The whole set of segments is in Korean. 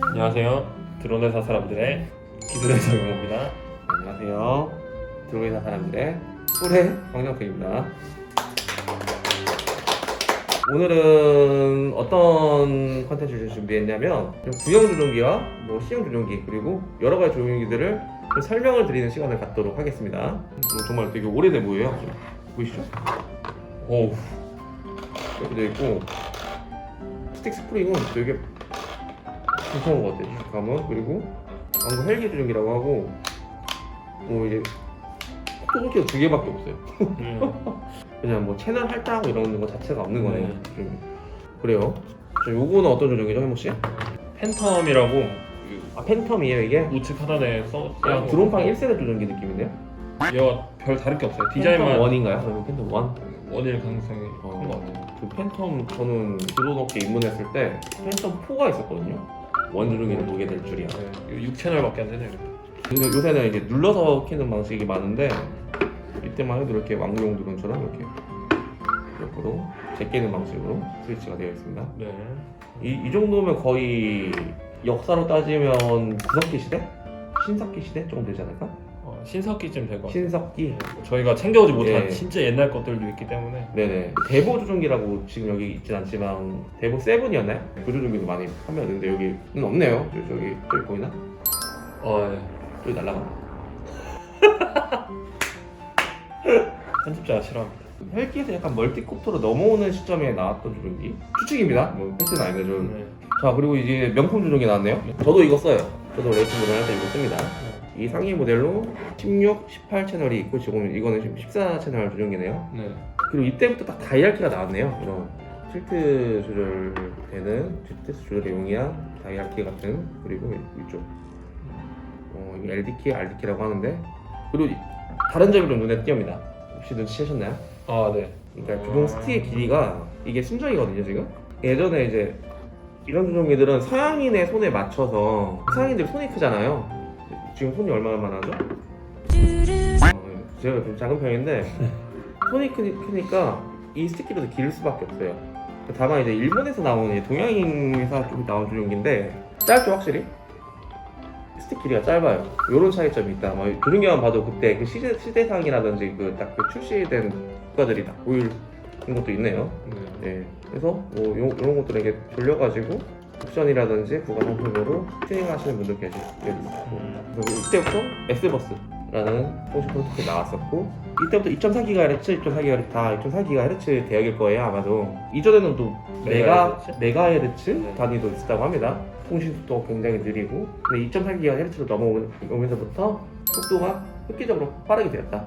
안녕하세요. 드론 회사 사람들의 기술의 정용호입니다. 안녕하세요. 드로이사 사람들의 꿀의 황정표입니다. 오늘은 어떤 컨텐츠를 준비했냐면 좀 구형 조종기와 뭐 시형 조종기 그리고 여러 가지 조종기들을 좀 설명을 드리는 시간을 갖도록 하겠습니다. 이거 정말 되게 보여요. 지금. 보이시죠? 오 이렇게 돼 있고 스틱 스프링은 되게 괜찮은 것 같아요. 감은 그리고 방금 헬기 조종기라고 하고 뭐 이제 소독기가 두 개밖에 없어요. 음, 그냥 뭐 채널 할당하고 이런 거 자체가 없는 거네요. 네. 좀 그래요. 자, 요거는 어떤 조종이죠, 해모 씨? 팬텀이라고 아 팬텀이에요 이게? 우측 하단에 써. 그냥 드론팡 1세대 조종기 느낌인데요? 얘가 별 다를 게 없어요. 팬텀 디자인만 원인가요? 그러면 팬텀 원? 원일 가능성이 큰것 같아요. 어, 그 팬텀 저는 드론 업계 입문했을 때 팬텀 4가 있었거든요. 원 조종기를 보게 될 줄이야. 네, 6채널밖에 안 되네요. 근데 요새는 이제 눌러서 키는 방식이 많은데 이때만 해도 이렇게 왕구용 드론처럼 이렇게 옆으로 제끼는 방식으로 스위치가 되어 있습니다. 네. 이, 이 정도면 거의 역사로 따지면 구석기 시대? 신석기 시대 조금 되지 않을까? 어, 신석기쯤 될것 같아요. 신석기? 네, 저희가 챙겨오지 못한 예. 진짜 옛날 것들도 있기 때문에 네네. 대보 조종기라고 지금 여기 있진 않지만 대보 세븐이었나요? 그 조종기도 많이 판매하는데 여기는 없네요. 저, 저기 저기 보이나? 어, 예. 저기 날라가. 편집자가 싫어합니다. 헬기에서 약간 멀티콥터로 넘어오는 시점에 나왔던 조종기 추측입니다. 뭐 팩트는 아니고 좀. 네. 자 그리고 이제 명품 조종기 나왔네요. 저도 이거 써요. 저도 레이싱 모델 할때 이거 씁니다. 이 상위 모델로 16, 18 채널이 있고 지금 이거는 지금 14 채널 조종기네요. 네. 그리고 이때부터 딱 다이알키가 나왔네요. 이런 틸트 조절되는 틸트 조절에 용이한 다이알키 같은 그리고 이쪽 어, LD키, RD키라고 하는데 그리고 이- 다른 점이 좀 눈에 띄옵니다. 혹시 눈치채셨나요? 아, 네. 그러니까 조종 스틱의 길이가 이게 순정이거든요 지금 예전에 이제 이런 조종기들은 서양인의 손에 맞춰서 서양인들 손이 크잖아요 지금 손이 얼마나 하죠? 어, 제가 좀 작은 편인데 손이 크니, 크니까 이 스틱끼리도 길 수밖에 없어요 다만 이제 일본에서 나오는 이 동양인 회사 쪽에 나온 조종기인데 짧죠 확실히 스틱 길이가 짧아요. 이런 차이점이 있다. 뭐 조종기만 봐도 그때 그 시대, 시대상이라든지 그 딱 그 출시된 국가들이 딱 보일 것도 있네요. 네. 네. 그래서 뭐 요, 이런 것들을 이렇게 돌려가지고 옵션이라든지 부가 상품으로 튜닝하시는 분들 계시, 계시고 그리고 이때부터 S버스 라는 통신 프로토콜이 나왔었고 이때부터 2.4GHz, 2.4GHz 다 2.4GHz 대역일 거예요 아마도 이전에는 또 메가 메가헤르츠? 네. 단위도 있었다고 합니다. 통신 속도가 굉장히 느리고 근데 2.4GHz로 넘어오면서부터 속도가 획기적으로 빠르게 되었다.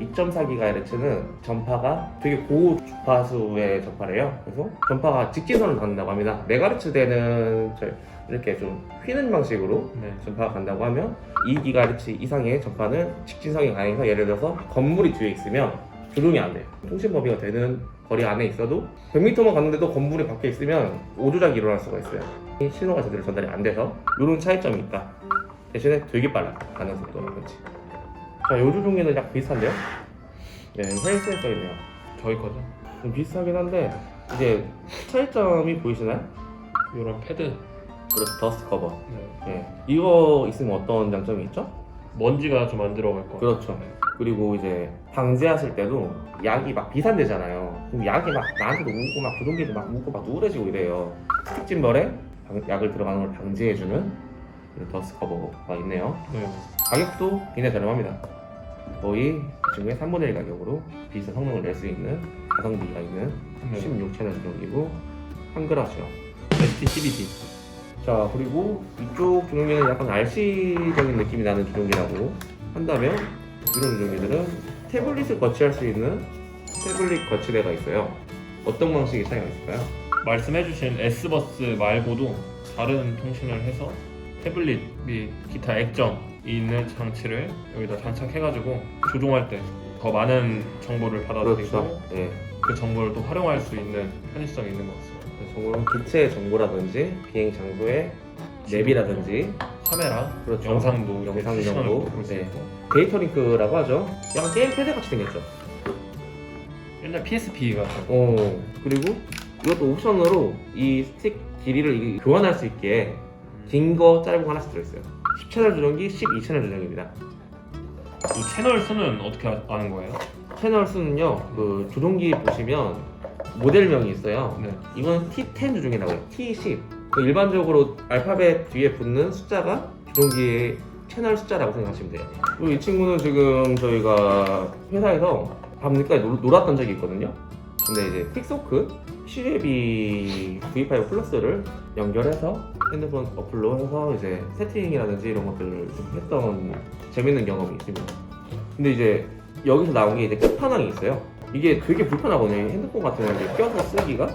2.4GHz는 전파가 되게 고주파수의 전파래요. 그래서 전파가 직진선을 갖는다고 합니다. 메가헤르츠대는 저- 이렇게 좀 휘는 방식으로 네. 전파가 간다고 하면 2GHz 이상의 전파는 직진성이 강해서 예를 들어서 건물이 뒤에 있으면 조종이 안 돼요. 통신 범위가 되는 거리 안에 있어도 100m만 갔는데도 건물이 밖에 있으면 오조작이 일어날 수가 있어요. 이 신호가 제대로 전달이 안 돼서 이런 차이점이 있다. 대신에 되게 빨라 가는 속도라든지. 자, 이 조종기는 약 비슷한데요? 네, 헬스에 써있네요. 저희 거죠. 좀 비슷하긴 한데 이제 차이점이 보이시나요? 이런 패드. 그래서 더스트 커버. 네. 네. 이거 있으면 어떤 장점이 있죠? 먼지가 좀 안 들어갈 거. 그렇죠. 그리고 이제 방제하실 때도 약이 막 비산되잖아요. 그럼 약이 막 나한테도 묻고 막 조종기도 막 묻고 막 누래지고 이래요. 스틱진벌에 방- 약을 들어가는 걸 방지해주는 더스트 커버가 있네요. 네. 가격도 굉장히 저렴합니다. 거의 그 중에 3분의 1 가격으로 비슷한 성능을 낼 수 있는 가성비가 있는 네. 16채널 조종기고 한글화죠. ST12D. 자 그리고 이쪽 조종기는 약간 RC적인 느낌이 나는 조종기라고 한다면 이런 조종기들은 태블릿을 거치할 수 있는 태블릿 거치대가 있어요. 어떤 방식의 차이가 있을까요? 말씀해주신 S버스 말고도 다른 통신을 해서 태블릿 및 기타 액정이 있는 장치를 여기다 장착해가지고 조종할 때 더 많은 정보를 받아들이고 네. 그 정보를 또 활용할 수 있는 편의성이 있는 것 같습니다. 정보는 기체 정보라든지 비행 장소의 맵이라든지 카메라, 그렇죠. 영상도 영상 실시간으로 정보, 볼수 네. 있고 데이터 링크라고 하죠. 약간 게임 패드 같이 생겼죠. 옛날 PSP 같은 어 그리고 이것도 옵션으로 이 스틱 길이를 이- 교환할 수 있게 긴 거, 짧은 거 하나씩 들어있어요. 10채널 조정기, 12채널 조정기입니다. 이 채널 수는 어떻게 아- 아는 거예요? 채널 수는요, 그 조종기 보시면 모델명이 있어요. 네. 이건 T10 조종이라고 해요. T10. 그 일반적으로 알파벳 뒤에 붙는 숫자가 조종기의 채널 숫자라고 생각하시면 돼요. 그리고 이 친구는 지금 저희가 회사에서 밤늦게 놀- 놀았던 적이 있거든요. 근데 이제 픽소크 CJB V5 플러스를 연결해서 핸드폰 어플로 해서 이제 세팅이라든지 이런 것들을 좀 했던 재밌는 경험이 있습니다. 근데 이제 여기서 나온 게 이제 끝판왕이 있어요. 이게 되게 불편하거든요. 핸드폰 같은 거 이제 껴서 쓰기가.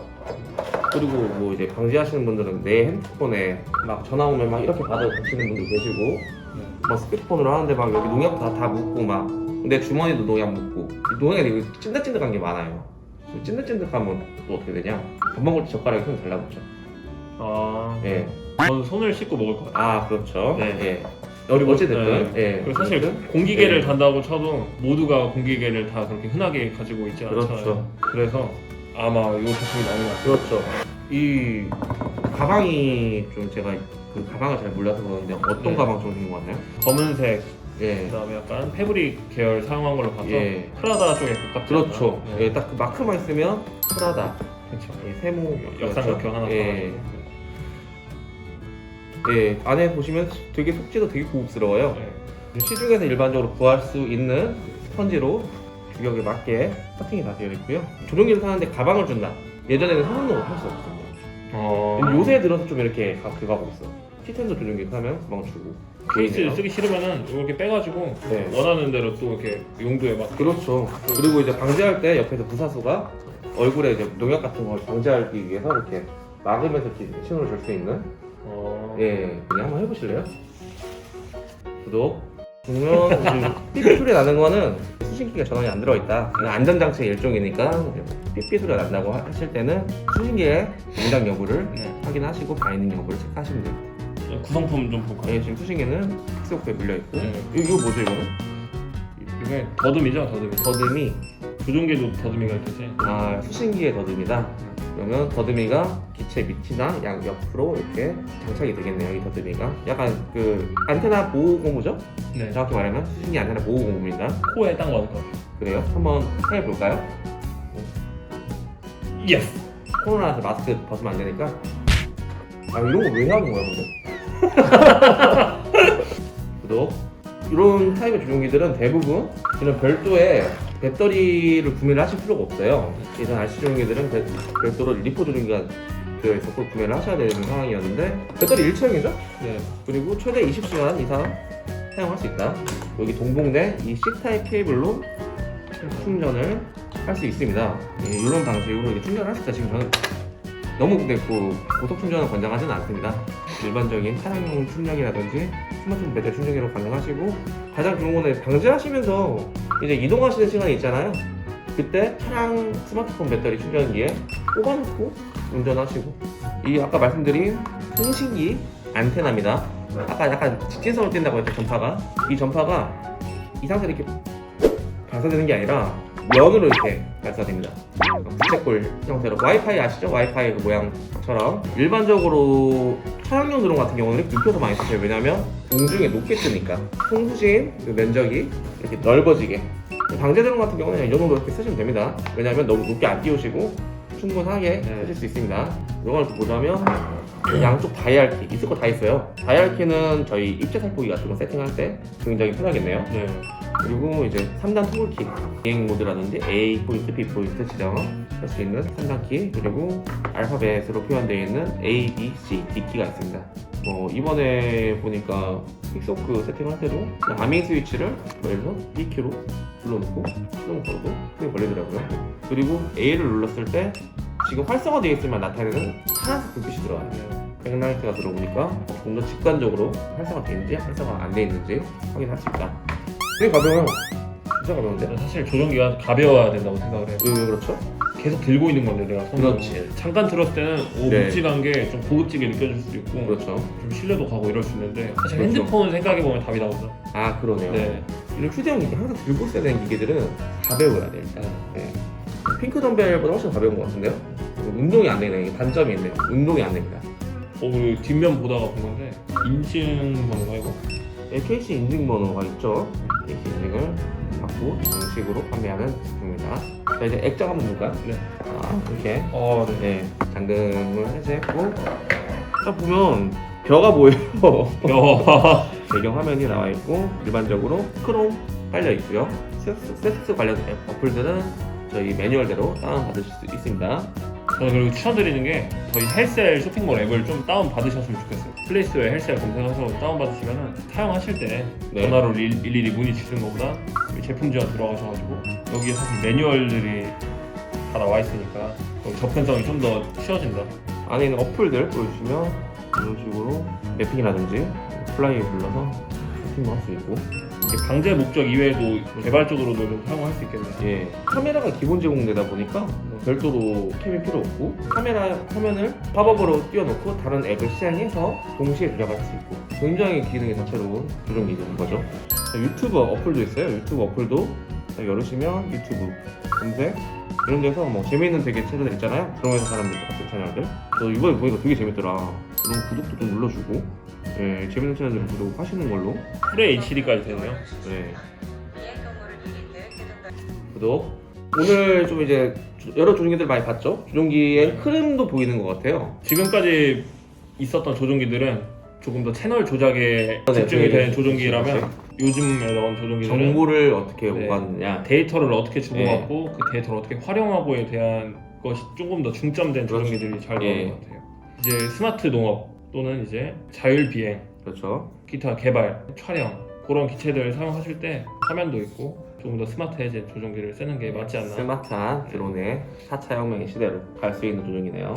그리고 뭐 이제 방지하시는 분들은 내 핸드폰에 막 전화 오면 막 이렇게 받아 보시는 분도 계시고 막 스피드폰으로 하는데 막 여기 농약 다, 다 묻고 막 내 주머니도 농약 묻고 이 농약이 되게 찐득찐득한 게 많아요. 그 찐득찐득하면 또 어떻게 되냐? 밥 먹을 때 젓가락이 손 달라붙죠. 아, 예. 저는 손을 씻고 먹을 것 같아요. 아 그렇죠. 네. 예. 어리 어찌됐든 예. 그리고 사실 공기계를 네. 단다고 쳐도 모두가 공기계를 다 그렇게 흔하게 가지고 있지 않잖아요. 그렇죠. 그래서 아마 이 제품이 나온 것 같아요. 그렇죠. 이 가방이 좀 제가 그 가방을 잘 몰라서 그러는데 어떤 네. 가방 좋은 것 같나요? 검은색, 예. 그다음에 약간 패브릭 계열 사용한 걸로 봐서 예. 프라다 쪽에 가깝지 그렇죠. 않나? 네. 예, 딱 그 마크만 있으면 프라다. 그렇죠. 예, 세모 역삼각형 하나 예. 봐가지고. 예, 안에 보시면 되게 속지도 되게 고급스러워요. 네. 시중에서 일반적으로 구할 수 있는 스펀지로 규격에 맞게 커팅이 다 되어 있고요. 조종기를 사는데 가방을 준다. 예전에는 상상도 할수 없었어요. 어... 요새 들어서 좀 이렇게 가, 그거 하고 있어. 티텐도 조종기 사면 가방 주고. 케이스 보이네요. 쓰기 싫으면은 이렇게 빼가지고 네. 원하는 대로 또 이렇게 용도에 맞게 그렇죠. 그리고 이제 방지할 때 옆에서 부사수가 얼굴에 이제 농약 같은 걸 방지하기 위해서 이렇게 막으면서 이렇게 신호를 줄 수 있는 어... 예, 그냥 한번 해보실래요? 구독. 보면 삐삐 소리 나는 거는 수신기가 전원이 안 들어있다. 안전장치의 일종이니까 삐삐 소리가 난다고 하- 하실 때는 수신기의 용량 여부를 네. 확인하시고 바이닝 여부를 체크하시면 됩니다. 구성품 좀 볼까요? 예, 지금 수신기는 픽스오프에 물려있고 네. 이거 뭐죠 이거는? 이게 더듬이죠, 더듬이. 더듬이 조종계도 더듬이가 있듯이. 아 수신기의 더듬이다. 그러면 더듬이가 기체 밑이나 양 옆으로 이렇게 장착이 되겠네요. 이 더듬이가 약간 그 안테나 보호 고무죠? 네. 정확히 말하면 수신기 안테나 보호 고무입니다. 코에 딱 맞을 것 같아요. 그래요? 한번 해 볼까요? 예스. 코로나라서 마스크 벗으면 안 되니까. 아 이런 거 왜 하는 거야 근데? 구독. 이런 타입의 조종기들은 대부분 이런 별도의 배터리를 구매를 하실 필요가 없어요. 예전 RC 조종기들은 배- 별도로 리포 조종기가 들어있었고 구매를 하셔야 되는 상황이었는데 배터리 일체형이죠? 네. 그리고 최대 20시간 이상 사용할 수 있다. 여기 동봉된 이 C타입 케이블로 충전을 할 수 있습니다. 예, 이런 방식으로 충전을 할 수 있다. 지금 저는 너무 근데 그 고속 충전을 권장하지는 않습니다. 일반적인 차량용 충전이라든지 스마트폰 배터리 충전기로 가능하시고 가장 좋은 거는 방지하시면서 이제 이동하시는 시간이 있잖아요. 그때 차량 스마트폰 배터리 충전기에 꼽아놓고 운전하시고 이 아까 말씀드린 통신기 안테나입니다. 아까 약간 직진성을 띈다고 했죠 전파가 이 전파가 이 상태로 이렇게 발사되는 게 아니라 면으로 이렇게 발사 됩니다. 부채꼴 형태로 와이파이 아시죠? 와이파이 그 모양처럼 일반적으로 차량용 드론 같은 경우는 눕혀서 많이 쓰세요. 왜냐하면 공중에 높게 뜨니까 통수신 그 면적이 이렇게 넓어지게 방제 드론 같은 경우는 이 정도 이렇게 쓰시면 됩니다. 왜냐하면 너무 높게 안 띄우시고 충분하게 네. 쓰실 수 있습니다. 이걸 또 보자면 양쪽 다이알키 있을 거 다 있어요. 다이알키는 저희 입체 살포기 같은 거 세팅할 때 굉장히 편하겠네요. 네. 그리고 이제 3단 토글키 비행 모드라든지 A 포인트, B 포인트 지정할 수 있는 3단 키 그리고 알파벳으로 표현되어 있는 A, B, C, D 키가 있습니다. 뭐 이번에 보니까 픽소크 세팅할 때도 아밍 스위치를 그래서 B 키로 눌러놓고 수동 걸고 크게 걸리더라고요. 그리고 A를 눌렀을 때 지금 활성화되어 있으면 나타내는 파란색 불빛이 들어와요. 백라이트가 들어오니까 좀 더 직관적으로 활성화되는지 활성화 안돼 있는지 확인할 수 있다. 되게 가벼워요. 진짜 가벼운데? 사실 조종기가 가벼워야 된다고 생각을 해요. 왜, 왜 그렇죠? 계속 들고 있는 건데 내가 손으로. 그렇지. 잠깐 들었을 때는 오 네. 묵직한 게 좀 고급지게 느껴질 수도 있고 그렇죠. 좀 신뢰도 가고 이럴 수 있는데 사실 그렇죠. 핸드폰 생각해 보면 답이 나오죠. 아 그러네요. 네. 이런 휴대용 기기 항상 들고 있어야 되는 기기들은 가벼워야 돼 일단. 네. 핑크 덤벨보다 훨씬 가벼운 것 같은데요? 운동이 안 되네. 이게 단점이 있네요. 운동이 안 됩니다. 오늘 뒷면 보다가 본 건데 인증 번호가 이거 KC 인증 번호가 있죠. KC 인증을 받고 정식으로 판매하는 제품입니다. 자 이제 액정 한번 볼까요? 네. 아 이렇게 아 네. 네 잠금을 해제했고 딱 보면 벼가 보여요. 야. 배경 화면이 나와 있고 일반적으로 크롬 깔려 있고요. 세스, 세스 관련 앱 어플들은 저희 매뉴얼대로 다운 받으실 수 있습니다. 저는 그리고 추천드리는 게 저희 헬셀 쇼핑몰 앱을 좀 다운 받으셨으면 좋겠어요. 플레이스토어에 헬셀 검색해서 다운 받으시면 사용하실 때 네. 전화로 일- 일일이 문의 주시는 것보다 제품 지원 들어가셔가지고 여기에 사실 매뉴얼들이 다 나와 있으니까 접근성이 좀 더 쉬워진다. 안에 있는 어플들 보여주시면 이런 식으로 매핑이라든지 플라이 불러서 쇼핑도 할 수 있고 방제 목적 이외에도 개발적으로도 좀 사용할 수 있겠네요. 예. 카메라가 기본 제공되다 보니까 별도로 캠이 필요 없고 카메라 화면을 팝업으로 띄워놓고 다른 앱을 실행해서 동시에 조작할 수 있고 굉장히 기능이 다채로운 조정기 된 거죠. 자, 유튜브 어플도 있어요. 유튜브 어플도 자, 열으시면 유튜브 검색 이런 데서 뭐 재미있는 되게 채널들 있잖아요. 그런 회사 사람들 같은 채널들. 저 이번에 보니까 되게 재밌더라. 그럼 구독도 좀 눌러주고 예, 재밌는 채널들 구독하시는 걸로 풀 HD까지 되네요. 네. 구독. 오늘 좀 이제 조- 여러 조종기들 많이 봤죠? 조종기의 흐름도 보이는 것 같아요. 지금까지 있었던 조종기들은 조금 더 채널 조작에 네, 집중이 네, 되는 네. 조종기라면 요즘에 나온 조종기들은 정보를 어떻게 네. 오가느냐. 데이터를 어떻게 주고받고 그 데이터를 어떻게 활용하고에 대한 것이 조금 더 중점된 그렇죠. 조종기들이 잘 나오는 예. 것 같아요. 이제 스마트 농업 또는 이제 자율 비행, 그렇죠. 기타 개발, 촬영 그런 기체들을 사용하실 때 화면도 있고 조금 더 스마트해진 조종기를 쓰는 게 맞지 않나. 스마트한 드론의 4차 혁명의 시대를 갈 수 있는 조종이네요.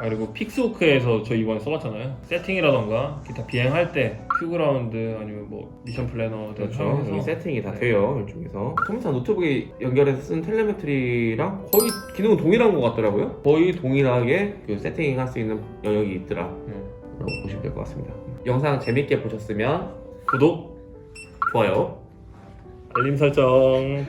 아, 그리고 픽스호크에서 저 이번에 써봤잖아요. 세팅이라던가 기타 비행할 때 큐그라운드 아니면 뭐 미션 플래너 등 그렇죠. 사용해서 이 세팅이 다 네. 돼요. 이쪽에서. 컴퓨터 노트북에 연결해서 쓴 텔레메트리랑 거의 기능은 동일한 것 같더라고요. 거의 동일하게 그 세팅할 수 있는 영역이 있더라. 음. 라고 보시면 될 것 같습니다. 영상 재밌게 보셨으면 구독, 좋아요, 알림 설정